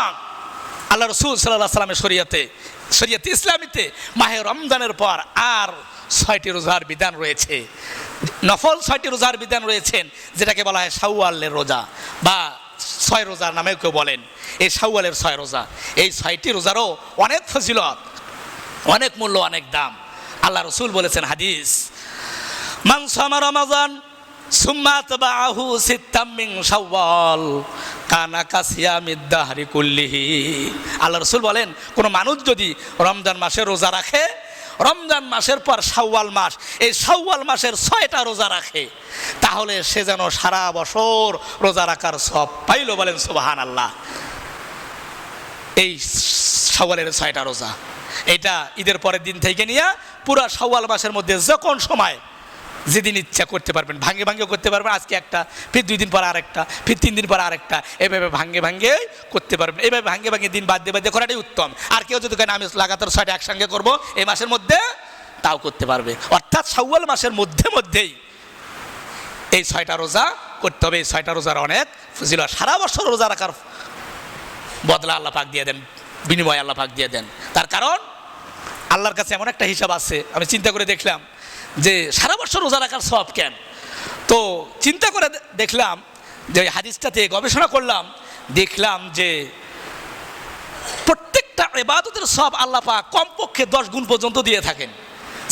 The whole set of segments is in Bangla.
সময় আল্লাহ রসুল সাল্লাহ সাল্লামের শরীয়তে শরীয়তে ইসলামীতে মাহে রমজানের পর আর ছয়টি রোজার বিধান রয়েছে। নফল ছয়টি রোজার বিধান রয়েছেন যেটাকে বলা হয় শাওয়ালের রোজা বা ছয় রোজার নামেও কেউ বলেন। এই শাওয়ালের ছয় রোজা, এই ছয়টি রোজারও অনেক ফজিলত, অনেক মূল্য, অনেক দাম। আল্লাহ রসুল বলেছেন হাদিস মাংস আমার রমাজান, সুম্মা তাবাহু সিত্তাম মিন শাওয়াল কানা কাসিয়ামিদ কুল্লিহি। আল্লাহ রসুল বলেন, কোন মানুষ যদি রমজান মাসে রোজা রাখে, রমজান মাসের পর শাওয়াল মাস, এই শাওয়াল মাসের ছয়টা রোজা রাখে, তাহলে সে যেন সারা বছর রোজা রাখার সব পাইল বলেন সুবাহান আল্লাহ এই শাওয়ালের ছয়টা রোজা, এটা ঈদের পরের দিন থেকে নিয়ে পুরা শাওয়াল মাসের মধ্যে যখন সময় যেদিন ইচ্ছা করতে পারবেন, ভাঙ্গে ভাঙ্গে করতে পারবেন, আজকে একটা, ফির দুই দিন পর আরেকটা, ফির তিন দিন পর আরেকটা, এভাবে ভাঙ্গে ভাঙ্গে করতে পারবেন। এইভাবে ভাঙ্গে ভাঙ্গে দিন বাদ দিয়ে বাদ দিয়ে করাটাই উত্তম। আর কেউ যদি কেন আমি লাগাতার ছয়টা একসঙ্গে করব, এই মাসের মধ্যে? তাও করতে পারবে। অর্থাৎ শাওয়াল মাসের মধ্যে মধ্যেই এই ছয়টা রোজা করতে হবে। এই ছয়টা রোজার অনেক ফজিল সারা বছর রোজা রাখার বদলা আল্লাহ পাক দিয়ে দেন, বিনিময় আল্লাহ পাক দিয়ে দেন। তার কারণ, আল্লাহর কাছে এমন একটা হিসাব আছে, আমি চিন্তা করে দেখলাম যে সারা বছর রোজা রাখার সব কেন? তো চিন্তা করে দেখলাম যে হাদিসটাতে গবেষণা করলাম, দেখলাম যে প্রত্যেকটা এবাদতের সব আল্লাহ পাক কমপক্ষে দশ গুণ পর্যন্ত দিয়ে থাকেন।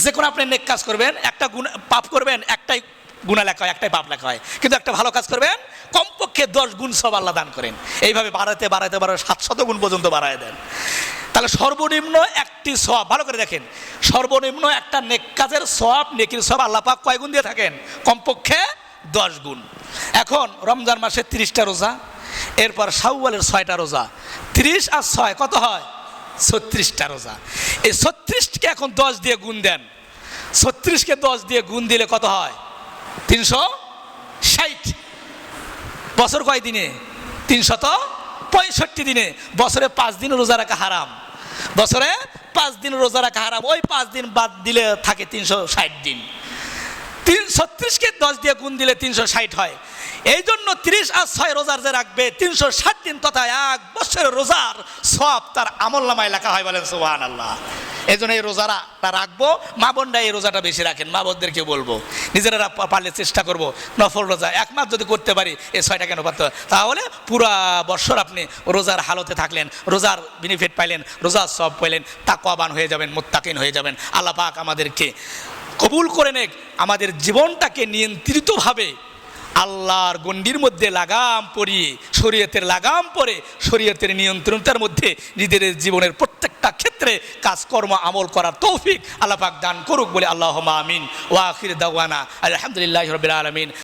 যে কোনো আপনি নেক কাজ করবেন, একটা গুণ পাপ করবেন, একটাই গুণা লেখা হয়, একটাই পাপ লেখা হয়। কিন্তু একটা ভালো কাজ করবেন, কমপক্ষে দশ গুণ সব আল্লাহ দান করেন। এইভাবে বাড়াতে বাড়াতে বাড়াতে সাতশত গুণ পর্যন্ত বাড়ায় দেন। তাহলে সর্বনিম্ন একটি সব ভালো করে দেখেন। সর্বনিম্ন একটা নেক কাজের সব নেকির সব আল্লাহ পাক কয় গুণ দিয়ে থাকেন? কমপক্ষে দশ গুণ। এখন রমজান মাসে তিরিশটা রোজা, এরপর শাওয়ালের ছয়টা রোজা। তিরিশ আর ছয় কত হয়? ছত্রিশটা রোজা। এই ছত্রিশকে এখন দশ দিয়ে গুণ দেন। ছত্রিশকে দশ দিয়ে গুণ দিলে কত হয়? তিনশো ষাট। বছর কয় দিনে? তিনশত পঁয়ষট্টি দিনে। বছরে পাঁচ দিন রোজা রাখা হারাম। বছরে পাঁচ দিন রোজা রাখা হারাম, ওই পাঁচ দিন বাদ দিলে থাকে তিনশো ষাট দিন। তিন ছত্রিশকে দশ দিয়ে গুণ দিলে তিনশো ষাট হয়। এই জন্য তিরিশ আর ছয় রোজার যে রাখবে, তিনশো ষাট দিন তথা এক বছরের রোজার সব তার আমল নামায় লেখা হয় বলেন সুবাহান আল্লাহ এই জন্য এই রোজারা তা রাখব মা বোনরা এই রোজাটা বেশি রাখেন, মা বোনদেরকে বলব, নিজেরা পারলে চেষ্টা করব, নফল রোজা এক মাস যদি করতে পারি এই ছয়টা কেন পারতে? তাহলে পুরা বছর আপনি রোজার হালতে থাকলেন, রোজার বেনিফিট পাইলেন, রোজার সব পাইলেন, তাকওয়াবান হয়ে যাবেন, মোত্তাকিন হয়ে যাবেন আল্লাহ পাক আমাদেরকে কবুল করে নেক, আমাদের জীবনটাকে নিয়ন্ত্রিতভাবে আল্লাহর গণ্ডির মধ্যে লাগাম পরিয়ে, শরীয়তের লাগাম পরে, শরীয়তের নিয়ন্ত্রণতার মধ্যে নিজেদের জীবনের প্রত্যেকটা ক্ষেত্রে কাজকর্ম, আমল করার তৌফিক আল্লাহ পাক দান করুক বলে আল্লাহ আমিন। ওয়াখির দাওয়ানা, আলহামদুলিল্লাহ রবিল আলমিন।